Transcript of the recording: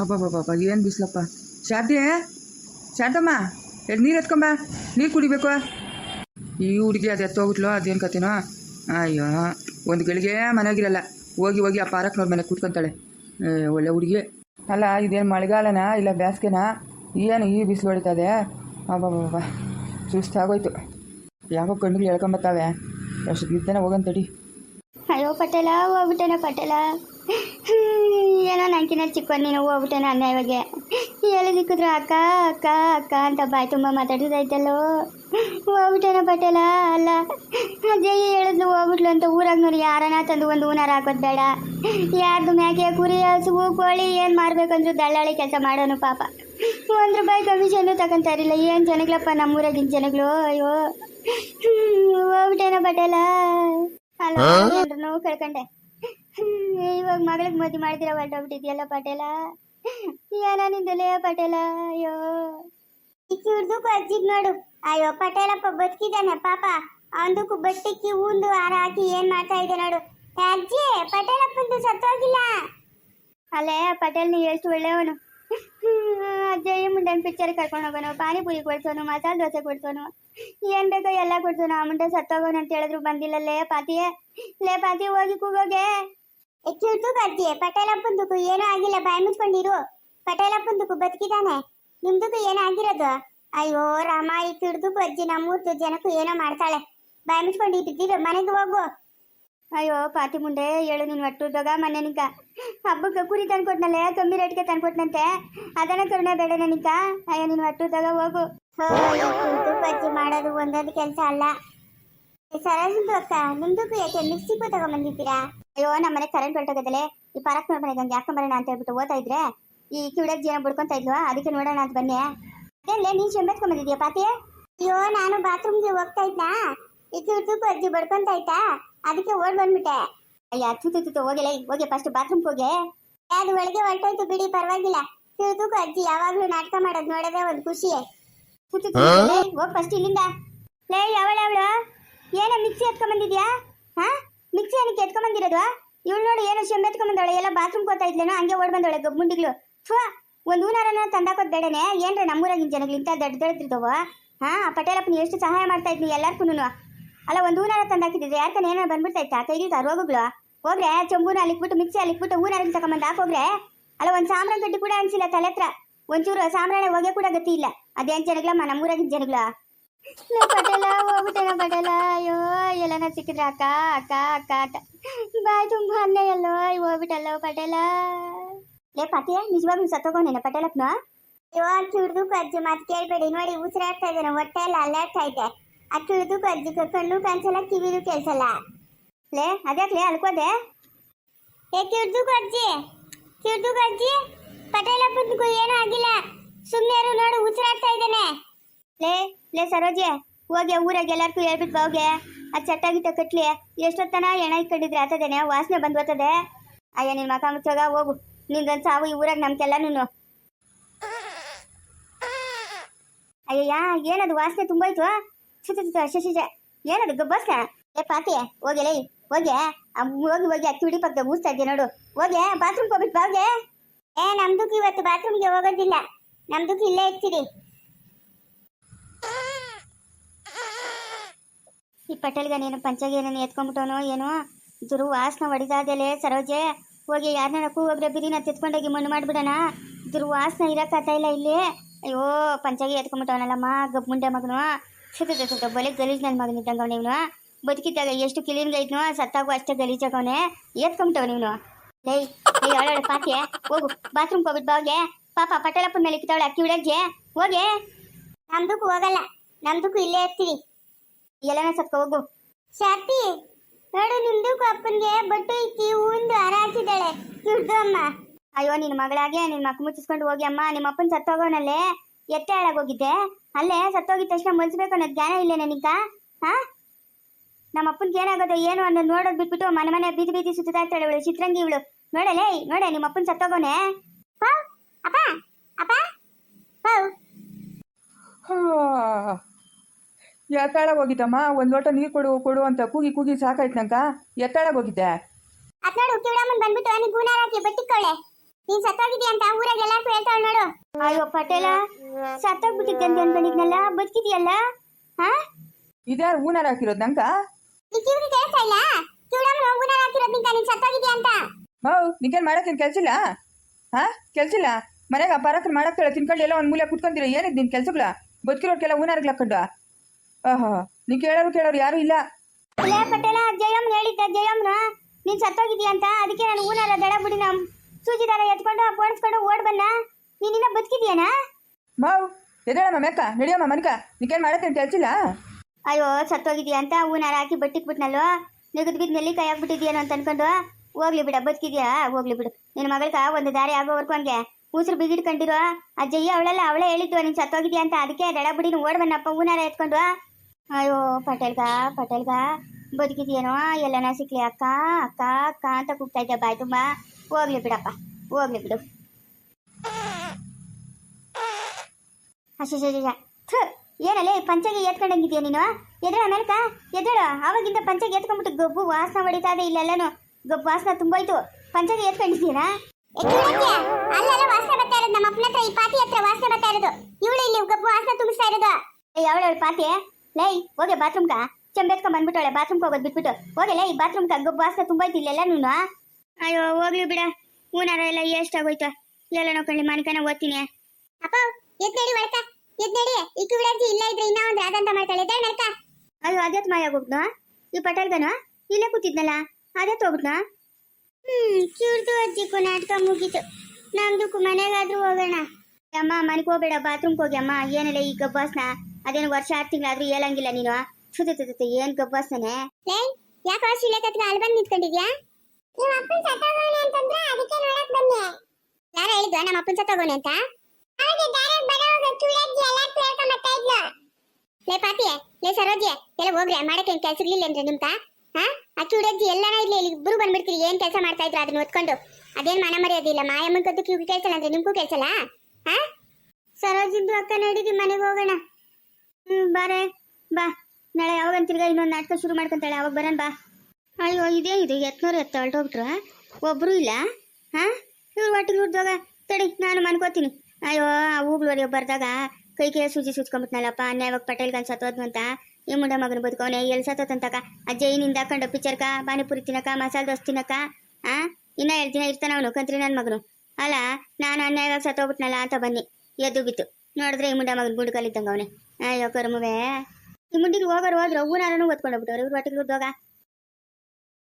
ಅಬ್ಬಬ್ಬಬ್ಬ ಏನು ಬಿಸ್ಲಪ್ಪ? ಶಾರದೆ ಶಾರದಮ್ಮ ಎರಡು ನೀರು ಎತ್ಕೊಂಬ? ನೀರು ಕುಡಿಬೇಕು. ಈ ಹುಡುಗಿ ಅದು ಎತ್ತೋಗ್ಬಿಟ್ಲು ಅದೇನು ಕತೆನೋ? ಅಯ್ಯೋ, ಒಂದು ಗಳಿಗೆ ಮನೆಗಿರಲ್ಲ. ಹೋಗಿ ಹೋಗಿ ಆ ಪಾರಕ್ನವ್ರ ಮನೆ ಕೂತ್ಕೊಂತಾಳೆ. ಒಳ್ಳೆ ಹುಡುಗಿ. ಅಲ್ಲ, ಇದೇನು ಮಳೆಗಾಲನಾ ಇಲ್ಲ ಬೇಸಿಗೆನಾ ಏನು ಈ ಬಿಸಿಲು ಹೊಡಿತದೆ? ಅಬ್ಬಬ್ಬಬ್ಬ ಸುಸ್ತಾಗೋಯ್ತು. ಯಾಕೋ ಕಣ್ಣುಗಳು ಎಳ್ಕೊಂಬತ್ತಾವೆ. ಅಷ್ಟು ಬಿದ್ದಾನೆ ಹೋಗಂತಡಿ. ಅಯ್ಯೋ ಪಟೇಲ, ಹೋಗ್ಬಿಟ್ಟೇನ ಪಟೇಲ? ಏನೋ ನಂಕಿನ ಚಿಕ್ಕವನ್ ನೀನು ಹೋಗ್ಬಿಟ್ಟೆ ಅನ್ಯಾಯವಾಗಿ ಎಲ್ಲಿ ಸಿಕ್ಕಿದ್ರು ಅಕ್ಕ ಅಕ್ಕ ಅಕ್ಕ ಅಂತ ಬಾಯಿ ತುಂಬ ಮಾತಾಡಿದಾಯ್ತಲ್ಲೋ ಹೋಗ್ಬಿಟ್ಟೇನ ಪಟೇಲ ಅಲ್ಲ. ಅಜ್ಜಯ್ಯ ಹೇಳಿದ್ಲು ಹೋಗ್ಬಿಟ್ಲು ಅಂತ ಊರಾಗ ನೋಡಿ ಯಾರನ್ನ ತಂದು ಒಂದು ಊನಾರ ಹಾಕೋದು ಬೇಡ. ಯಾರ್ದು ಮ್ಯಾಗೆ ಕುರಿ ಹಸುವು ಕೋಳಿ ಏನು ಮಾಡ್ಬೇಕಂದ್ರು ದಳ್ಳಾಳಿ ಕೆಲಸ ಮಾಡೋನು ಪಾಪ. ಒಂದು ರೂಪಾಯಿ ಕಮಿಷನ್ ತಗೊಂತಾ ಇರಲಿಲ್ಲ ಏನು ಜನಗಳಪ್ಪ ನಮ್ಮೂರಾಗಿನ ಜನಗಳು ಅಯ್ಯೋ. ಹೋಗ್ಬಿಟ್ಟೇನ ಪಟೇಲ. ಅಲ್ಲ ಕಳ್ಕೊಂಡೆ. ಇವಾಗ ಮಗಳಿಗೆ ಮದುವೆ ಮಾಡಿದಿರ ಹೊರಟೋಗ್ಬಿಟ್ಟಿದ್ಯಲ್ಲ ಪಟೇಲ? ಲೇ ಪಟೇಲ? ಅಯ್ಯೋ. ಇವ್ರದಕ್ಕೂ ಅಜ್ಜಿಗ್ ನೋಡು. ಅಯ್ಯೋ, ಪಟೇಲಪ್ಪ ಬದುಕಿದ್ದಾನೆ, ಪಾಪ. ಅವನದಕ್ಕೂ ಬಟ್ಟಿಕ್ಕಿ ಉಂದು, ಹಾರ ಹಾಕಿ ಏನ್ ಮಾಡ್ತಾ ಇದೆ ನೋಡು. ಅಜ್ಜಿ ಪಟೇಲಪ್ಪಂದು ಸತ್ತೋಗಿಲ್ಲ. ಅಲ್ಲೇ, ಪಟೇಲ್ ನೀ ಎಷ್ಟು ಒಳ್ಳೆಯವನು. ಅಜ್ಜಯ್ಯ ಮುಂಡನ್ ಪಿಕ್ಚರ್ ಕರ್ಕೊಂಡು ಹೋಗೋನು. ಪಾನಿಪುರಿ ಕೊಡ್ಸೋನು, ಮಸಾಲೆ ದೋಸೆ ಕೊಡ್ಸೋನು. ಏನ್ ಬೇಕೋ ಎಲ್ಲ ಕೊಡ್ಸೋನು. ಆ ಮುಂಡೆ ಸತ್ತೋಗೋನು ಅಂತ ಹೇಳಿದ್ರು ಬಂದಿಲ್ಲ ಲೇ ಪಾತಿಯೇ. ಲೇ ಪಾತಿ, ಹೋಗಿ ಕೂಗೋಗೆ. ಎಕ್ಕಿಡ್ತು ಬರ್ತೀಯ? ಪಟೇಲಪ್ಪಂದಕ್ಕೂ ಏನೂ ಆಗಿಲ್ಲ. ಬಾಯಿ ಮುಚ್ಕೊಂಡಿರು. ಪಟೇಲಪ್ಪಂದಕ್ಕೂ ಬದುಕಿದಾನೆ. ನಿಮ್ದಕ್ಕೂ ಏನೋ ಆಗಿರೋದು? ಅಯ್ಯೋ, ರಾಮ, ಈ ಕಿಡ್ದು ಅಜ್ಜಿ ನಮ್ಮೂರ್ದು ಜನಕ್ಕೂ ಏನೋ ಮಾಡ್ತಾಳೆ. ಬಾಯಿ ಮುಚ್ಕೊಂಡು ಇದ್ದಿದ್ದು, ಮನೆಗೆ ಹೋಗು. ಅಯ್ಯೋ, ಪಾತಿ ಮುಂಡೆ ಹೇಳು ನೀನು ಒಟ್ಟುದಾಗ ಮನೆ ನಿಂಕ. ಹಬ್ಬಕ್ಕೆ ಕುರಿ ತಂದ್ಕೊಟ್ನಲ್ಲ, ಕಮ್ಮಿ ರೇಟ್ಗೆ ತಂದ್ಕೊಟ್ನಂತೆ. ಅದನ್ನ ಕರುಣೆ ಬೇಡ ನನಗ ಅಯ್ಯೋ, ನೀನು ಒಟ್ಟುದಾಗ ಹೋಗು. ಅಜ್ಜಿ ಮಾಡೋದು ಒಂದೊಂದು ಕೆಲಸ ಅಲ್ಲ. ಸರಸ್ವತಿ ಅಕ್ಕ ನಿಮ್ದಕ್ಕೂ ಯಾಕೆ ಮಿಕ್ಸಿಗೂ ತಗೊಂಡ್ಬಂದಿದ್ದೀರಾ? ಅಯ್ಯೋ ನಮ್ಮನೆ ಕರೆಂಟ್ ಹೊರಟೋಗದಲೆ. ಈ ಪರಕ್ ನೋಡ್ಬಾರ ಹಂಗೆ ಬರೋಣ ಅಂತ ಹೇಳ್ಬಿಟ್ಟು ಓದ್ತಾ ಇದ್ರೆ. ಈ ಕಿವಿಡಕ್ ಜೀವನ ಬಿಡ್ಕೊಂತ ಇದ್ವಾ ಅದಕ್ಕೆ ನೋಡೋಣ ಅಂತ ಬನ್ನಿ. ನೀ ನೀನ್ ಶೆಂಬೆತ್ಕೊಂಬಂದಿದ್ಯಾ ಪಾತಿ? ಅಯ್ಯೋ, ನಾನು ಬಾತ್ರೂಮ್ಗೆ ಹೋಗ್ತಾ ಇದ್ನಾ? ಈ ಕಿವಿಡಕ್ಕೂ ಅಜ್ಜಿ ಬಡ್ಕೊಂತ ಆಯ್ತಾ? ಅದಕ್ಕೆ ಓಡ್ ಬಂದ್ಬಿಟ್ಟೆ. ಅಯ್ಯ ತುತ್ತು ತುತು ಹೋಗಿಲ್ಲ. ಹೋಗಿ ಫಸ್ಟ್ ಬಾತ್ರೂಮ್ಗೆ ಹೋಗಿ. ಅದು ಒಳಗೆ ಹೊರಟೋಯ್ತು ಬಿಡಿ, ಪರವಾಗಿಲ್ಲ. ಕಿವಿಡಕ್ಕೂ ಅಜ್ಜಿ ಯಾವಾಗ್ಲೂ ನಾಟಕ ಮಾಡೋದು ನೋಡೋದೇ ಒಂದು ಖುಷಿ. ಹೋಗ್ ಫಸ್ಟ್ ಇಲ್ಲಿಂದ. ಲೇ, ಯಾವಳ ಅವಳು? ಏನೋ ಮಿಕ್ಸಿ ಎತ್ಕೊಂಬಂದಿದ್ಯಾ ಹಾ? ಮಿಕ್ಸಿ ಏನಕ್ಕೆ ಎತ್ಕೊಂಬಂದಿರೋದು ಇವಳು ನೋಡಿ, ಏನೋ ಶೆಂಬೆ ಎತ್ಕೊಂಬಂದವಳೆ ಎಲ್ಲ ಬಾತ್ರೂಮ್ ಕೋತಾ ಇದ್ಲೇನೋ, ಹಂಗೆ ಓಡ್ ಬಂದವಳೆ ಗಬ್ಬುಂಡಿಗಳು ಥೂ, ಒಂದು ಹೂನಾರನ ತಂದಾಕೋದ್ ಬೇಡನೆ, ಏನ್ರ ನಮ್ಮೂರಾಗಿನ ಜನಗಳು ಇಂಥ ದೊಡ್ಡ ದೊಡ್ಡದಿರ್ತಾವ ಹಾ, ಆ ಪಟೇಲಪ್ಪನ ಎಷ್ಟು ಸಹಾಯ ಮಾಡ್ತಾ ಇದ್ನಿ ಎಲ್ಲಾರ್ಗೂ ಅಲ್ಲ, ಒಂದು ಹೂನಾರ ತಂದಾಕಿದ್ರೆ ಯಾರ್ತಾನೆ ಏನೋ ಬಂದ್ಬಿಡ್ತಾಯ್ತಾ? ಕೈಗೆ ರೋಗಗಳು. ಹೋಗ್ರೆ ಚೊಂಬುನ ಅಲ್ಲಿಕ್ಬಿಟ್ಟು ಮಿಕ್ಸಿ ಅಲ್ಲಿಕ್ಬಿಟ್ಟು ಹೂನಾರನ ತಗೊಂಬಂದು ಹಾಕೋಗ್ರೆ. ಅಲ್ಲ, ಒಂದು ಸಾಂಬ್ರಾನ್ ಗಡ್ಡಿ ಕೂಡ ಅನ್ಸಿಲ್ಲ ತಲೆ ಹತ್ರ. ಒಂಚೂರು ಸಾಂಬ್ರಾಣೆ ಹೋಗೇ ಕೂಡ ಗತಿ ಇಲ್ಲ. ಅದೇನ್ ಜನಗಳಮ್ಮ, ನಮ್ಮೂರಾಗಿನ ಜನಗಳ? ಲೇ ಪಟೇಲ ಹೋಗ್ಬಿಟ್ಟೇನ ಪಟೇಲ ಅಯ್ಯೋ ಎಲ್ಲನ ಸಿಕ್ಕಿದ್ರ ಅಕ್ಕ ಅಕ್ಕ ಅಕ್ಕ ಅಂತ. ಬಾಯ್ ತುಂಬ ಅನ್ನ ಎಲ್ಲೋ ಹೋಗ್ಬಿಟ್ಟಲ್ಲ ಪಟೇಲ ಲೇ ಪಾತಿಯ ನಿಜವಾಗ್ಲೂ ಸತ್ತೋಗೋನೇನ ಪಟೇಲಪ್ಪನ ಅಯ್ಯೋ ಕಿಡ್ದು ಅಜ್ಜಿ ಮಾತು ಕೇಳ್ಬೇಡಿ. ನೋಡಿ, ಉಸಿರಾಡ್ತಾ ಇದ್ದಾನೆ, ಹೊಟ್ಟೆ ಎಲ್ಲ ಅಲ್ಲಾಡ್ತಾ ಇದೆ. ಆ ಕಿಡ್ದು ಅಜ್ಜಿ ಕಣ್ಣು ಕಾಣಿಸಲ್ಲ ಕಿವಿದು ಕೇಳಿಸಲ್ಲ. ಲೇ, ಅದ್ಯಾಕ್ಲೇ ಅಲ್ಕೋದೆ? ಏ ಕಿಡ್ದು ಅಜ್ಜಿ ಕಿಡ್ದು ಅಜ್ಜಿ ಪಟೇಲಪ್ಪನಿಗೂ ಏನೂ ಆಗಿಲ್ಲ. ಸುಮ್ಮನೆ ನೋಡು, ಉಸಿರಾಡ್ತಾ ಇದ್ದಾನೆ. ಲೇ ಲೇ ಸರೋಜೆ ಹೋಗಿ ಊರಾಗ ಎಲ್ಲಾರ್ಗೂ ಹೇಳ್ಬಿಟ್ಟು ಹೋಗೆ ಆ ಚಟ್ಟ ಗಿಟ್ಟ ಕಟ್ಲಿ. ಎಷ್ಟೊತ್ತನ ಎಣ ಇಟ್ಕೊಂಡಿದ್ರೆ ಆತದೇನೆ, ವಾಸನೆ ಬಂದ್ ಬರ್ತದೆ ಅಯ್ಯ, ನಿನ್ ಮಕ ಮುಚ್ಚೋಗ, ಹೋಗು. ನಿಂದೊಂದು ಸಾವು ಈ ಊರಾಗ ನಮ್ಗೆಲ್ಲನೂ ಅಯ್ಯಯ್ಯ, ಏನದು ವಾಸನೆ ತುಂಬಾಯ್ತು? ಸುತ್ತ ಚಿತ್ರ ಶಶಿಜ ಏನದು ಗಬ್ಬಸ್ನ? ಏ, ಪಾತಿ ಹೋಗಿ ಲೈ ಹೋಗಿ ಹೋಗಿ ಹೋಗಿ ಅಕ್ಕಿ ಹುಡಿ ಪಕ್ಕದ ಊಸ್ತಾ ಇದ್ದೆ ನೋಡು. ಹೋಗೆ ಬಾತ್ರೂಮ್ ಹೋಗ್ಬಿಟ್ಟು ಬಾವ್ಗೆ ಏ, ನಮ್ದಕ್ಕೆ ಇವತ್ತು ಬಾತ್ರೂಮ್ಗೆ ಹೋಗೋದಿಲ್ಲ. ನಮ್ದಕ್ಕೆ ಇಲ್ಲೇ ಇರ್ತೀರಿ. ಈ ಪಟೇಲ್ಗ ನೀನು ಪಂಚಗೆ ಏನೋ ಎತ್ಕೊಂಡ್ಬಿಟ್ಟವನೋ ಏನೋ? ದುರು ವಾಸನ ಸರೋಜೆ, ಹೋಗಿ ಯಾರನ್ನ ಕೂಗೋಗ್ರೆ ಬಿರಿನ ತೆತ್ಕೊಂಡೋಗಿ ಮಣ್ಣು ಮಾಡ್ಬಿಡೋಣ. ದುರು ವಾಸನ ಇರಕ್ಕಾಗ್ತಾ ಇಲ್ಲ ಇಲ್ಲಿ. ಅಯ್ಯೋ, ಪಂಚಗೆ ಎತ್ಕೊಂಡ್ಬಿಟ್ಟವನಲ್ಲಮ್ಮ, ಗಬ್ ಮುಂಡೆ ಮಗನು. ಸುತ್ತ ಸುತ್ತ ಬಲೆ ಗಲೀಜ್ ನನ್ನ ಮಗನ ಇದ್ದಂಗೆ ಇವನು. ಬದುಕಿದ್ದಾಗ ಎಷ್ಟು ಕಿಲಿನ್ಗ ಇದ್ನು, ಸತ್ತಾಗೂ ಅಷ್ಟೇ ಗಲೀಜಾಗವನೆ ಎತ್ಕೊಂಬಿಟ್ಟವ ನೀನು ಲೈ ಲೈ ಅವಳ ಪಾತ್ಯೆ. ಹೋಗು ಬಾತ್ರೂಮ್ ಹೋಗ್ಬಿಟ್ಟು ಬಾವ್ಗೆ ಪಾಪ, ಪಟೇಲಪ್ಪನ ಮೇಲೆ ಇಕ್ಕಿತಾವಳೆ ಅಕ್ಕಿ ಬಿಡಜ್ಜೆ ಹೋಗೆ. ನಮ್ದಕ್ಕೂ ಹೋಗಲ್ಲ. ನಮ್ದಕ್ಕೂ ಇಲ್ಲೇ ಇರ್ತೀವಿ. ಎಲ್ಲನ ಸತ್ಕ ಹೋಗು. ಶಾಂತಿ ನೋಡು ನಿಮ್ದು ಅಪ್ಪನ್ಗೆ ಬಟ್ಟು ಇಕ್ಕಿ ಹೂವಿಂದು ಹಾರ ಹಾಕಿದ್ದಾಳೆ. ದುಡ್ಡು ಅಮ್ಮ. ಅಯ್ಯೋ ನಿನ್ ಮಗಳಾಗೆ ನಿನ್ ಮಕ್ಕ ಮುಚ್ಚಿಸ್ಕೊಂಡು ಹೋಗಿ ಅಮ್ಮ. ನಿಮ್ಮ ಅಪ್ಪನ ಸತ್ತೋಗೋನಲ್ಲೇ? ಎತ್ತೆ ಹಾಳಾಗೋಗಿದ್ದೆ ಅಲ್ಲೇ ಸತ್ತೋಗಿದ ತಕ್ಷಣ ಮಲ್ಸ್ಬೇಕು ಅನ್ನೋದು ಜ್ಞಾನ ಇಲ್ಲ ನನಗ? ಹಾ? ನಮ್ಮ ಅಪ್ಪನ್ಗೆ ಏನಾಗೋದು ಏನು ಅನ್ನೋದು ನೋಡೋದು ಬಿಟ್ಬಿಟ್ಟು ಮನೆ ಮನೆ ಬೀದಿ ಬೀದಿ ಸುತ್ತಾ ಇರ್ತಾಳೆ ಇವಳು ಚಿತ್ರಂಗಿ ಇವಳು. ನೋಡಲೇ ನೋಡೆ ನಿಮ್ಮ ಅಪ್ಪನ ಸತ್ತೋಗೋನೆ? ಅಪ್ಪ ಅಪ್ಪ. ಎತ್ತಾಳಾಗ ಹೋಗಿದ್ದಮ್ಮ? ಒಂದ್ ಲೋಟ ನೀರು ಕೊಡು ಕೊಡು ಅಂತ ಕೂಗಿ ಕೂಗಿ ಸಾಕಾಯ್ತು ನಂಕ ಎತ್ತಾಳ ಹೋಗಿದ್ದೆ. ಅತ್ ನೋಡು ಕಿವಿಡಮ್ಮನ್ ಬಂದ್ಬಿಟ್ಟು ಅವನಿಗೆ ಹಾಕಿ ಹಾಕಿ ಬಟ್ಟಿಕೊಳ್ಳೆ ನೀನ್ ಸತ್ತೋಗಿದ್ಯಾ ಅಂತ ಊರಾಗ ಎಲ್ಲಾರ್ಗೂ ಹೇಳ್ತಾಳ ನೋಡು. ಅಯ್ಯೋ ಪಟೇಲ ಸತ್ತೋಗ್ಬಿಟ್ಟಿದ್ದೆ ಅಂತ ಅನ್ಕೊಂಡಿದ್ನಲ್ಲ ಬದುಕಿದ್ಯಲ್ಲ? ಹಾ? ಇದ್ಯಾರು ಹೂನಾರ ಹಾಕಿರೋದು ನಂಕ ಈ ಕಿವಿಗೆ ಕೇಳ್ತಾ ಇಲ್ಲ? ಕಿವಿಡಮ್ಮ ಊನಾರ ಹಾಕಿರೋದ್ ನಿಂತ ನೀನ್ ಸತ್ತೋಗಿದ್ಯಾ ಅಂತ? ಹೌ ನಿಂಗೇನು ಮಾಡೋಕ್ಕೇನು ಕೆಲ್ಸಿಲ್ಲ ಹಾಂ ಕೆಲ್ಸಿಲ್ಲ ಮನೆಗೆ ಮಾಡಕ್ಕೆ ತಿನ್ಕೊಂಡು ಎಲ್ಲ ಒಂದು ಮೂಲೆ ಕುತ್ಕೊಂತೀರ? ಏನಿದ್ ನಿನ್ ಕೆಲ್ಸಗಳ? ಬದುಕಿರೋರ್ಗೆಲ್ಲ ಹೂನಾರ್ಗೆ ಹಾಕೊಂಡು ಆಹಾ ನೀ ಕೇಳೋರು ಕೇಳೋರು ಯಾರು ಇಲ್ಲ. ಇಲ್ಲ ಪಟೇಲ ಜಯಮ್ಮ ಹೇಳಿದ್ದ ಜಯಮ್ನ ನೀನ್ ಸತ್ತೋಗಿದ್ಯಾ ಅಂತ ಅದಕ್ಕೆ ನಾನು ಊನಾರ ದಡ ಬಿಡಿ ನಮ್ ಸೂಜಿ ದಾರ ಎತ್ಕೊಂಡು ಪೋಣಿಸ್ಕೊಂಡು ಓಡ್ ಬನ್ನ ನೀನಿನ್ನ ಬದುಕಿದ್ಯಾನಾ ಮಾವ್ ಎದೇಳಮ್ಮ ಮೆಕ್ಕ ನಡಿಯಮ್ಮ ಮನ್ಕ. ನೀಕೇನ್ ಮಾಡೋಕ್ಕೇನು ಕೆಲ್ಸಿಲ್ಲ ಅಯ್ಯೋ ಸತ್ತೋಗಿದ್ಯಾ ಅಂತ ಊನಾರ ಹಾಕಿ ಬಟ್ಟಿಕ್ಬಿಟ್ನಲ್ವ ನೆಗದ್ ಬಿದ್ದು ನೆಲ್ಲಿ ಕೈ ಹಾಕ್ಬಿಟ್ಟಿದ್ಯೇನೋ ಅಂತ ಅನ್ಕೊಂಡು? ಹೋಗ್ಲಿ ಬಿಡ ಬದುಕಿದ್ಯಾ? ಹೋಗ್ಲಿ ಬಿಡು. ನಿನ್ನ ಕ ಒಂದು ದಾರಿ ಆಗೋವರ್ಕು ಹಂಗೆ. ಉಸಿರು ಬಿಗಿಡ್ಕೊಂಡಿರೋ ಅಜ್ಜಯ್ಯ ಅವಳೆಲ್ಲ ಅವಳೇ ಹೇಳಿದ್ವು ನೀನ್ ಸತ್ತೋಗಿದ್ಯಾ ಅಂತ ಅದಕ್ಕೆ ದಡ ಬಿಡಿ ಓಡ್ ಬನ್ನಪ್ಪ ಹೂನಾರ ಎತ್ಕೊಂಡು. ಅಯ್ಯೋ ಪಟೇಲ್ಗ ಪಟೇಲ್ಗ ಬದುಕಿದ್ಯೇನೋ? ಎಲ್ಲನ ಸಿಕ್ಲಿ ಅಕ್ಕ ಅಕ್ಕ ಅಕ್ಕ ಅಂತ ಕೂಗ್ತಾ ಇದ್ದೆ ಬಾಯ್ ತುಂಬ? ಹೋಗ್ಲಿ ಬಿಡಪ್ಪ ಹೋಗ್ಲಿ ಬಿಡು. ಅಶ್ಶ ಥು ಏನಲ್ಲೇ ಪಂಚಗೆ ಎತ್ಕೊಂಡಂಗಿದ್ಯಾ ನೀನು? ಎದ್ರ ಮೇಲ್ಕ ಎದ್ದೇಳ. ಆವಾಗಿಂದ ಪಂಚಗೆ ಎತ್ಕೊಂಡ್ಬಿಟ್ಟು ಗಬ್ಬು ವಾಸನ ಹೊಡಿತಾ ಇದೆ ಇಲ್ಲೆಲ್ಲನು. ಗಬ್ಬು ವಾಸನ ತುಂಬೋಯ್ತು. ಪಂಚಗೆ ಎತ್ಕೊಂಡಿದ್ದೀರಾ? ಅಲ್ಲೆಲ್ಲ ವಾಸನೆ ಬರ್ತಾ ಇರೋದು. ನಮ್ಮ ಅಪ್ಪನ ಹತ್ರ ಈ ಪಾತಿ ಹತ್ರ ವಾಸನೆ ಬರ್ತಾ ಇರೋದು. ಇವಳು ಇಲ್ಲಿ ಗಬ್ಬು ವಾಸನೆ ತುಂಬಿಸ್ತಾ ಇರೋದು. ಯಾವಳ ಪಾತಿ? ಲೈ ಹೋಗೆ ಬಾತ್ರೂಮ್ಗ ಚಂಬೆತ್ಕೊಂಡ್ ಬಂದ್ಬಿಟ್ಟಳೆ ಬಾತ್ರೂಮ್ಗೆ ಹೋಗೋದು ಬಿಟ್ಬಿಟ್ಟು. ಹೋಗಲೇ ಈ ಬಾತ್ರೂಮ್ ಗಬ್ಬು ವಾಸನೆ ತುಂಬೋಯ್ತು ಇಲ್ಲೆಲ್ಲ ನೀನು? ಅಯ್ಯೋ ಹೋಗ್ಲಿ ಬಿಡ. ಹೂನಾರ ಎಲ್ಲ ಎಷ್ಟಾಗೋಯ್ತು ಎಲ್ಲ ನೋಡ್ಕೊಳ್ಳಿ ಮನ್ಕನ ಓದ್ತೀನಿ ಅಪ್ಪ ಎದ್ ನಡಿ ಒಳಕ ಎದ್ ನಡಿ. ಕಿವಿಡಜ್ಜಿ ಇಲ್ಲ ಇದ್ರೆ ಇನ್ನ ಒಂದ್ ರಾದಂತ ಮಾಡ್ತಾಳೆ. ಎದ್ದೇಳ್ ನಡ್ಕ ಅಯ್ಯೋ ಅದೇತ್ ಮಾಯ ಹೋಗ್ನ ಈ ಪಟೇಲ್ಗನ? ಇಲ್ಲೇ ಕೂತಿದ್ನಲ್ಲ. ಅದೇ ಹೋಗ್ನ ಹ್ಮ್ ಕಿವಿಡ್ದು ಅಜ್ಜಿಗೂ ನಾಟಕ ಮುಗೀತು. ನಮ್ದು ಮನೆಗಾದ್ರೂ ಹೋಗೋಣ. ಅಮ್ಮ ಮನೆಗೆ ಹೋಗ್ಬೇಡ. ಬಾತ್ರೂಮ್ಗೆ ಹೋಗಿ ಅಮ್ಮ. ಏನಿಲ್ಲ ಈ ಗಬ್ಬಾಸ್ನ ಅದೇನು ವರ್ಷ ಆರು ತಿಂಗಳಾದ್ರೂ ಹೇಳಂಗಿಲ್ಲ ನೀನು. ಸುತ್ತ ಏನ್ ಗಬ್ಬಾಸ್ತಾನೆ ಯಾಕೆ ಶಿಲೆ ಕತ್ಗ ಅಲ್ಲಿ ಬಂದು ನಿಂತ್ಕೊಂಡಿದ್ಯಾ? ನಿಮ್ಮ ಅಪ್ಪನ ಸತ್ತೋಗೋಣ ಅಂತಂದ್ರೆ ಅದಕ್ಕೆ ನೋಡಕ್ ಬನ್ನಿ ಯಾರ ಹೇಳಿದ್ವ ನಮ್ಮ ಅಪ್ಪನ ಸತ್ತೋಗೋಣ ಅಂತ? ಅವನಿಗೆ ಡೈರೆಕ್ಟ್ ಬರೋವಾಗ ತುಳಜ್ಜಿ ಎಲ್ಲ ಕೇಳ್ಕೊಂಬತ್ತಾ ಇದ್ಲು. ಲೇ ಪಾತಿ ಲೇ ಸರೋಜಿ ಎಲ್ಲ ಹೋಗ್ರೆ, ಮಾಡಕ್ಕೆ ಏನ್ ಕೆಲ್ಸಗಳಿಲ್ಲ ಅಂದ್ರೆ ನಿಮ್ಕ ಹಾ? ಆ ತುಳಜ್ಜಿ ಎಲ್ಲಾನ ಇರ್ಲಿ, ಇಲ್ಲಿ ಇಬ್ರು ಬಂದ್ಬಿಡ್ತೀರಿ, ಏನ್ ಕೆಲಸ ಮಾಡ್ತಾ ಇದ್ರು ಅದನ್ನ ಹೊತ್ಕೊಂಡು ಅದೇನ್ ಮನ ಮರ್ಯಾದಿಲ್ಲ ಮಾಯಮ್ಮನ್ ಕದ್ದು ಕಿವಿ ಕೇಳ್ಸಲ್ಲ ಅಂದ್ರೆ ನಿಮ್ಗೂ ಕೇಳ್ಸಲ್ಲ ಹಾ? ಸರೋಜಿದ್ದು ಅಕ್ಕ ನಡೀರಿ ಮನೆಗೆ ಹೋಗೋಣ. ಬಾರೆ ಬಾ ನಾಳೆ ಯಾವಾಗ ತಿರ್ಗಾ ಇನ್ನೊಂದು ನಾಟಕ ಶುರು ಮಾಡ್ಕೊಂತಾಳೆ, ಅವಾಗ ಬರೋಣ ಬಾ. ಅಯ್ಯೋ, ಇದೇ ಇದು ಎತ್ನೂರು ಎತ್ತ ಹೊರಟೋಗ್ಬಿಟ್ರ ಒಬ್ರು ಇಲ್ಲ, ಹಾ? ಇವ್ರು ಒಟ್ಟಿಗೆ ಹುಡ್ದಾಗ ತಡಿ, ನಾನು ಮನ್ಕೋತೀನಿ. ಅಯ್ಯೋ, ಆ ಹೂಗ್ಳೂರಿಗೆ ಬರ್ದಾಗ ಕೈ ಕೈ ಸೂಜಿ ಸುಚ್ಕೊಂಡ್ಬಿಟ್ನಲ್ಲಪ್ಪ ಅನ್ಯಾಯವಾಗ ಪಟೇಲ್ ಸತ್ತೋದ್ನು ಅಂತ. ಈ ಮುಂಡ ಮಗನ ಬದುಕವನೆ ಎಲ್ಲಿ ಸತ್ತೋತಂತಕ ಆ ಜೈನಿಂದ ಹಾಕೊಂಡು ಪಿಕ್ಚರ್ಕ ಪಾನಿಪುರಿ ತಿನ್ನಕ ಮಸಾಲೆ ದೋಸೆ ತಿನ್ನಕ ಆ ಇನ್ನ ಎರಡು ದಿನ ಇರ್ತಾನ ಅವನು, ಕಂತ್ರಿ ನನ್ನ ಮಗನು. ಅಲ್ಲ, ನಾನು ಅನ್ಯಾಯವಾಗಿ ಸತ್ತೋಗ್ಬಿಟ್ನಲ್ಲ ಅಂತ ಬನ್ನಿ, ಎದ್ದು ಬಿತ್ತು ನೋಡಿದ್ರೆ ಈ ಮುಂಡ ಮಗನ ಗುಂಡು ಕಲಿದ್ದಂಗ ಅವನೇ. ಅಯ್ಯೋ, ಕರ್ಮವೇ. ಈ ಮುಂಡಿಗೆ ಹೋಗೋರು ಹೋದ್ರು ಹೂನಾರನು ಓದ್ಕೊಂಡು ಹೋಗ್ಬಿಟ್ಟವ್ರು. ಇವ್ರು ಒಟ್ಟಿಗೆ ಹೋದಾಗ